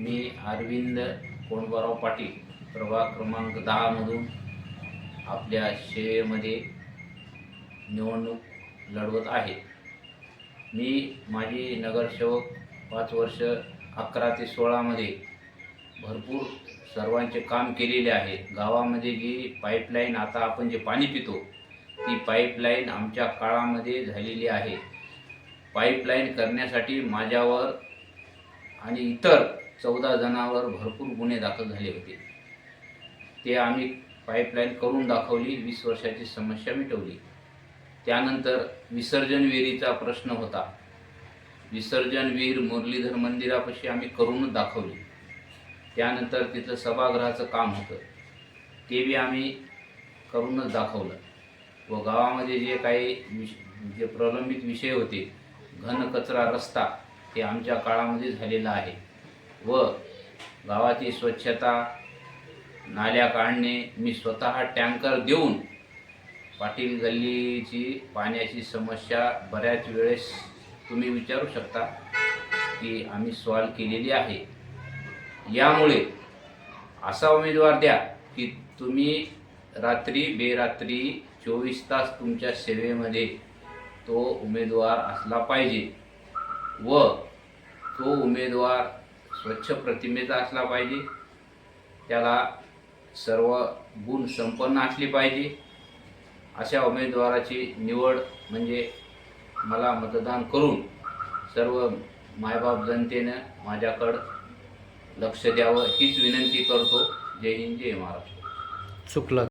मी अरविंद कोंडबाराव पाटील प्रभाग क्रमांक दहामधून आपल्या सेवेमध्ये निवडणूक लढवत आहे. मी माझी नगरसेवक पाच वर्ष अकरा ते सोळामध्ये भरपूर सर्वांचे काम केलेले आहे. गावामध्ये जी पाईपलाईन आता आपण जे पाणी पितो ती पाईपलाईन आमच्या काळामध्ये झालेली आहे. पाईपलाईन करण्यासाठी माझ्यावर आणि इतर चौदा जणांवर भरपूर गुन्हे दाखल झाले होते. ते आम्ही पाईपलाईन करून दाखवली वीस वर्षाची समस्या मिटवली. त्यानंतर विसर्जन विहिरीचा प्रश्न होता. विसर्जन विहीर मुरलीधर मंदिरापाशी आम्ही करूनच दाखवली. त्यानंतर तिथं सभागृहाचं काम होतं. ते बी आम्ही करूनच दाखवलं. व गावामध्ये जे काही विष जे प्रलंबित विषय होते घन कचरा रस्ता ते आमच्या काळामध्ये झालेला आहे. व गावाची स्वच्छता नाल्या काढणे मी स्वतः टँकर देऊन पाटील गल्लीची पाण्याची समस्या बऱ्याच वेळेस तुम्ही विचारू शकता की आम्ही सॉल्व केलेली आहे. यामुळे असा उमेदवार द्या की तुम्ही रात्री बेरात्री चोवीस तास तुमच्या सेवेमध्ये तो उमेदवार असला पाहिजे व तो उमेदवार स्वच्छ प्रतिमेचा असला पाहिजे. त्याला सर्व गुण संपन्न असली पाहिजे. अशा उमेदवाराची निवड म्हणजे मला मतदान करून सर्व मायबाप जनतेनं माझ्याकडं लक्ष द्यावं हीच विनंती करतो. जय हिंद जय महाराष्ट्र. चुकलं.